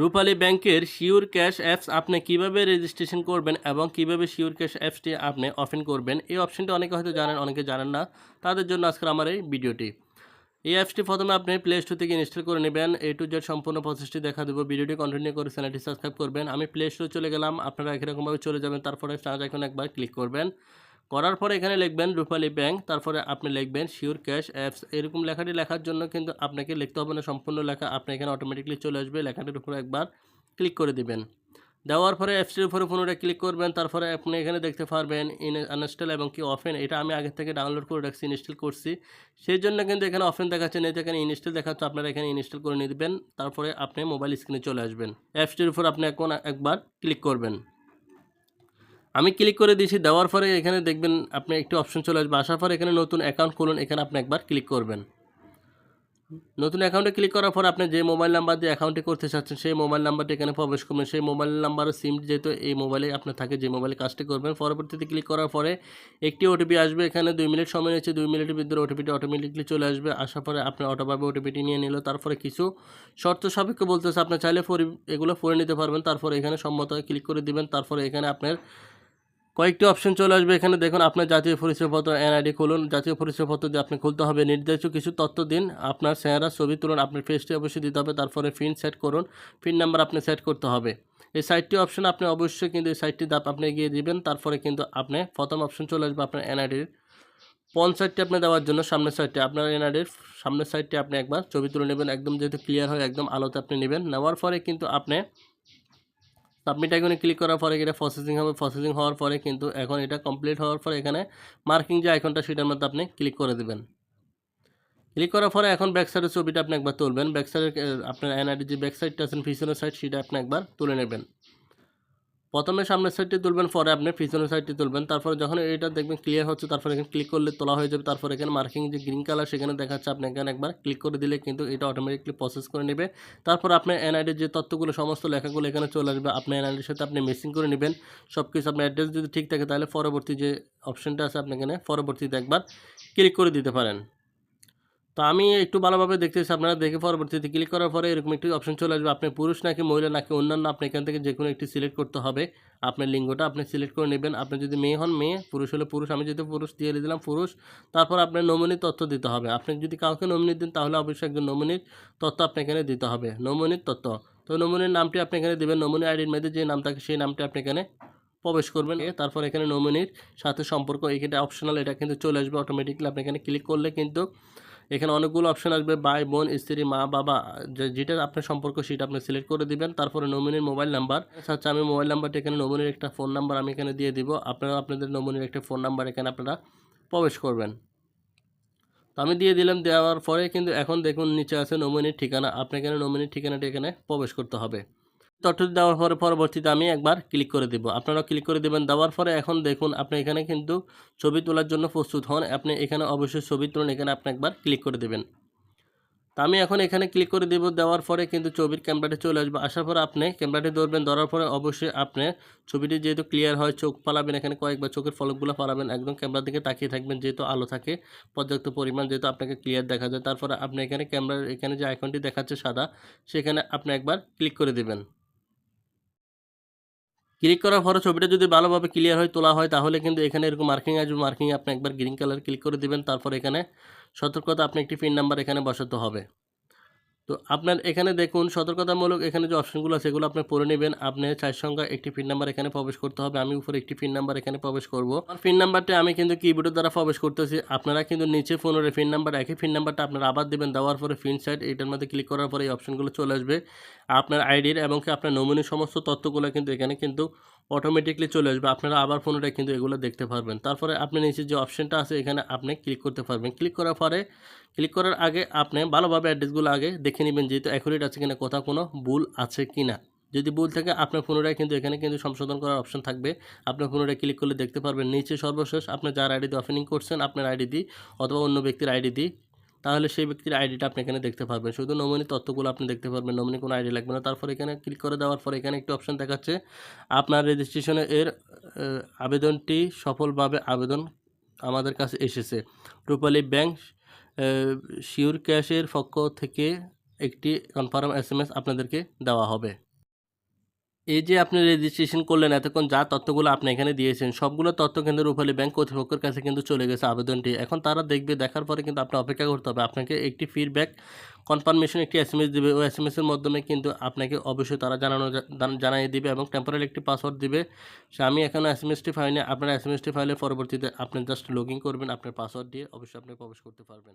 রূপালী ব্যাংকের sure cash apps আপনি কীভাবে রেজিস্ট্রেশন করবেন এবং কীভাবে শিওর ক্যাশ অ্যাপসটি আপনি ওপেন করবেন, এই অপশনটি অনেকে হয়তো জানেন, অনেকে জানেন না। তাদের জন্য আজকের আমার এই ভিডিওটি। এই অ্যাপসটি প্রথমে আপনি প্লে স্টোর থেকে ইনস্টল করে নেবেন। এ টু জেড সম্পূর্ণ প্রসেসটি দেখা দেবো। ভিডিওটি কন্টিনিউ করে চ্যানেলটি সাবস্ক্রাইব করবেন। আমি প্লে স্টোরে চলে গেলাম। আপনারা একরকমভাবে চলে যাবেন, তারপরে স্টার্ট এখন একবার ক্লিক করবেন। করার পরে এখানে লিখবেন রূপালী ব্যাংক তারপরে আপনি লিখবেন শিওর ক্যাশ অ্যাপস এরকম লেখাটি লেখার জন্য কিন্তু আপনাকে লিখতে হবে না, সম্পূর্ণ লেখা আপনি এখানে অটোমেটিকলি চলে আসবে, লেখাটির উপরে একবার ক্লিক করে দিবেন। দেওয়ার পরে অ্যাপসটির উপরে পুনরায় ক্লিক করবেন, তারপরে আপনি এখানে দেখতে পারবেন ইন আনস্টল এবং কি অফেন এটা আমি আগে থেকে ডাউনলোড করে রাখছি ইনস্টল করছি। সেই জন্য কিন্তু এখানে অফেন দেখাচ্ছে না এখানে ইনস্টল দেখাচ্ছে, আপনারা এখানে ইনস্টল করে নিয়ে নিবেন, তারপরে আপনি মোবাইল স্ক্রিনে চলে আসবেন। অ্যাপসটির উপর আপনি এখন একবার ক্লিক করবেন। আমি ক্লিক করে দিয়েছি, দেওয়ার পরে এখানে দেখবেন আপনি একটি অপশন চলে আসবে। আসার পরে এখানে নতুন অ্যাকাউন্ট খুলুন, এখানে আপনি একবার ক্লিক করবেন। নতুন অ্যাকাউন্টে ক্লিক করার পর আপনি যে মোবাইল নাম্বার দিয়ে অ্যাকাউন্টে করতে চাচ্ছেন, সেই মোবাইল নাম্বারটি এখানে প্রবেশ করবেন। সেই মোবাইল নাম্বার সিম যেহেতু এই মোবাইলে আপনার থাকে, যে মোবাইলে কাজটি করবেন। পরবর্তীতে ক্লিক করার পরে একটি ওটিপি আসবে, এখানে দুই মিনিট সময় নিচ্ছে দুই মিনিটের ভিতরে ওটিপিটি অটোমেটিকলি চলে আসবে। আসার পরে আপনার অটোভাবে ওটিপিটি নিয়ে নিল, তারপরে কিছু শর্ত সাপেক্ষ বলতেছে, আপনি চাইলে এগুলো পরে নিতে পারবেন। তারপরে এখানে সম্মত ক্লিক করে দিবেন। তারপরে এখানে আপনার কয়েকটি অপশন চলে আসবে। এখানে দেখুন, আপনার জাতীয় পরিচয়পত্র এনআইডি খুলুন। জাতীয় পরিচয়পত্র দিয়ে আপনি খুলতে হবে নির্দিষ্ট কিছু তথ্য দিন। আপনার চেহারা, ছবি তুলুন, আপনার ফেসটি অবশ্যই দিতে হবে। তারপরে পিন সেট করুন। পিন নাম্বার আপনি সেট করতে হবে। এই সাইটটি অপশন আপনি অবশ্যই কিন্তু এই সাইটটি দাপ আপনি গিয়ে দিবেন। তারপরে কিন্তু আপনি প্রথম অপশন চলে আসবে আপনার এনআইডির সাইডটি আপনি দেওয়ার জন্য সামনের সাইডটি আপনার এনআইডির সামনের সাইডটি আপনি একবার ছবি তুলে নেবেন। একদম যেহেতু ক্লিয়ার হয়, একদম আলোতে আপনি নেবেন। নেওয়ার পরে কিন্তু আপনি সাবমিট আইকনে ক্লিক করার পরে এটা প্রসেসিং হবে প্রসেসিং হওয়ার পরে কিন্তু এখন এটা কমপ্লিট হওয়ার পরে এখানে মার্কিং যে আইকনটা সেটার মধ্যে আপনি ক্লিক করে দেবেন। ক্লিক করার পরে এখন ব্যাক সাইডের ছবিটা আপনি একবার তুলবেন। ব্যাক সাইডের আপনার এনআইডি যে ব্যাক সাইডটা আছেন পিছনের সাইড সেটা আপনি একবার তুলে নেবেন। প্রথমে সামনের সাইডটি তুলবেন, পরে আপনি পিছনের সাইডটি তুলবেন। তারপরে যখন এটা দেখবেন ক্লিয়ার হচ্ছে, তারপরে এখানে ক্লিক করলে তোলা হয়ে যাবে। তারপর এখানে মার্কিং যে গ্রিন কালার সেখানে দেখাচ্ছে, আপনি এখানে একবার ক্লিক করে দিলে কিন্তু এটা অটোমেটিকলি প্রসেস করে নেবে। তারপর আপনার এনআইডির যে তথ্যগুলো, সমস্ত লেখাগুলো এখানে চলে আসবে। আপনার এনআইডির সাথে আপনি মেসিং করে নেবেন। সব কিছু আপনার অ্যাড্রেস যদি ঠিক থাকে, তাহলে পরবর্তী যে অপশনটা আছে, আপনি এখানে পরবর্তীতে একবার ক্লিক করে দিতে পারেন। তো আমি একটু ভালোভাবে দেখতেছি, আপনারা দেখে পরবর্তীতে ক্লিক করার পরে এরকম একটি অপশন চলে আসবে। আপনি পুরুষ নাকি মহিলা নাকি অন্যান্য, আপনি এখান থেকে যে কোনো একটি সিলেক্ট করতে হবে। আপনার লিঙ্গটা আপনি সিলেক্ট করে নেবেন। আপনি যদি মেয়ে হন, মেয়ে, পুরুষ হলে পুরুষ। আমি যদি পুরুষ, দিয়ে দিলাম পুরুষ। তারপর আপনার নমিনির তথ্য দিতে হবে। আপনি যদি কাউকে নমিনি দেন, তাহলে অবশ্যই একজন নমিনির তথ্য আপনি এখানে দিতে হবে। নমিনির তথ্য। তো নমিনির নামটি আপনি এখানে দেবেন। নমিনি আইডির মধ্যে যে নাম থাকে, সেই নামটি আপনি এখানে প্রবেশ করবেন। তারপর এখানে নমিনির সাথে সম্পর্ক, এখানে অপশনাল এটা কিন্তু চলে আসবে অটোমেটিকলি আপনি এখানে ক্লিক করলে কিন্তু এখানে অনেকগুলো অপশন আসবে ভাই বোন, স্ত্রী, মা, বাবা যেটা আপনার সম্পর্ক সেটা আপনি সিলেক্ট করে দিবেন। তারপরে নমিনির মোবাইল নাম্বার আচ্ছা আমি মোবাইল নাম্বারটা এখানে নমিনির একটা ফোন নাম্বার আমি এখানে দিয়ে দিব। আপনারা আপনাদের নমিনির একটা ফোন নাম্বার এখানে আপনারা প্রবেশ করবেন। তো আমি দিয়ে দিলাম, দেওয়ার পরে কিন্তু এখন দেখুন নিচে আছে নমিনির ঠিকানা। আপনি এখানে নমিনির ঠিকানাটা এখানে প্রবেশ করতে হবে। তথ্য দেওয়ার পরে পরবর্তীতে আমি একবার ক্লিক করে দেবো। আপনারা ক্লিক করে দেবেন, দেওয়ার পরে এখন দেখুন আপনি এখানে কিন্তু ছবি তোলার জন্য প্রস্তুত হন। আপনি এখানে অবশ্যই ছবি তুলুন, এখানে আপনি একবার ক্লিক করে দেবেন। তা আমি এখন এখানে ক্লিক করে দেব, দেওয়ার পরে কিন্তু ছবির ক্যামেরাটি চলে আসবে। আসার পরে আপনি ক্যামেরাটি ধরবেন, ধরার পরে অবশ্যই আপনি ছবিটি যেহেতু ক্লিয়ার হয়, চোখ পালাবেন, এখানে কয়েকবার চোখের ফলকগুলো পালাবেন, একদম ক্যামেরার দিকে তাকিয়ে থাকবেন, যেহেতু আলো থাকে, পর্যাপ্ত পরিমাণ যেহেতু আপনাকে ক্লিয়ার দেখা যায়। তারপরে আপনি এখানে ক্যামেরার এখানে যে আইকনটি দেখাচ্ছে সাদা, সেখানে আপনি একবার ক্লিক করে দেবেন। ক্লিক করার পরে ছবিটা যদি ভালোভাবে ক্লিয়ার হয়, তোলা হয়, তাহলে কিন্তু এখানে এরকম মার্কিং আসবে। মার্কিং আপনি একবার গ্রিন কালার ক্লিক করে দেবেন, তারপর এখানে সতর্কতা, আপনি একটি পিন নাম্বার এখানে বসাতে হবে। তো আপনার এখানে দেখুন, সতর্কতামূলক এখানে যে অপশনগুলো আছে সেগুলো আপনি পড়ে নেবেন। আপনি চার সংখ্যা, একটি পিন নাম্বার এখানে প্রবেশ করতে হবে। আমি উপরে একটি পিন নাম্বার এখানে প্রবেশ করব। আর পিন নাম্বারটা আমি কিন্তু কিবোর্ডের দ্বারা প্রবেশ করতেছি। আপনারা কিন্তু নিচে ফোনের পিন নাম্বার একই পিন নাম্বারটা আপনারা আবার দেবেন। দেওয়ার পরে পিন সাইড এটার মধ্যে ক্লিক করার পরে এই অপশনগুলো চলে আসবে। আপনার আইডির এবং আপনার নমিনির সমস্ত তথ্যগুলো কিন্তু এখানে কিন্তু অটোমেটিকলি চলে আসবে। আপনারা আবার ফোনটা কিন্তু এগুলো দেখতে পারবেন। তারপরে আপনি নিচে যে অপশনটা আছে, এখানে আপনি ক্লিক করতে পারবেন। ক্লিক করার পরে ক্লিক করার আগে আপনি ভালোভাবে অ্যাড্রেসগুলো আগে দেখে নেবেন, যেহেতু অ্যাকুরেট আছে কিনা, কোথাও কোনো ভুল আছে কি না যদি ভুল থাকে, আপনার পুনরায় কিন্তু এখানে কিন্তু সংশোধন করার অপশন থাকবে। আপনার পুনরায় ক্লিক করলে দেখতে পারবেন। নিচে সর্বশেষ আপনি যার আইডি দিয়ে ওপেনিং করছেন, আপনার আইডি দিয়ে অথবা অন্য ব্যক্তির আইডি দিয়ে তাহলে সেই ব্যক্তির আইডিটা আপনি এখানে দেখতে পারবেন। শুধু নমিনি তথ্যগুলো আপনি দেখতে পারবেন নমিনি কোনো আইডি লাগবে না। তারপর এখানে ক্লিক করে দেওয়ার পর এখানে একটি অপশন দেখাচ্ছে, আপনার রেজিস্ট্রেশনে এর আবেদনটি সফলভাবে আবেদন আমাদের কাছে এসেছে। রূপালী ব্যাংক শিওর ক্যাশের পক্ষ থেকে একটি কনফার্ম এস আপনাদেরকে দেওয়া হবে। এই যে আপনি রেজিস্ট্রেশন করলেন, এতক্ষণ যা তথ্যগুলো আপনি এখানে দিয়েছেন, সবগুলো তথ্য কিন্তু রূপালী ব্যাংক কর্তৃপক্ষের কাছে কিন্তু চলে গেছে আবেদনটি। এখন তারা দেখবে, দেখার পরে কিন্তু আপনি অপেক্ষা করতে হবে। আপনাকে একটি ফিডব্যাক কনফার্মেশন একটি এস এম এস দেবে। ওই এস এম এসের মাধ্যমে কিন্তু আপনাকে অবশ্যই তারা জানানো জানিয়ে দিবে এবং টেম্পোরারি একটি পাসওয়ার্ড দিবে। সে আমি এখনও এস এম এসটি ফাইলে আপনার এস এম এসটি ফাইলে পরবর্তীতে আপনি জাস্ট লগ ইন করবেন, আপনার পাসওয়ার্ড দিয়ে অবশ্যই আপনি প্রবেশ করতে পারবেন।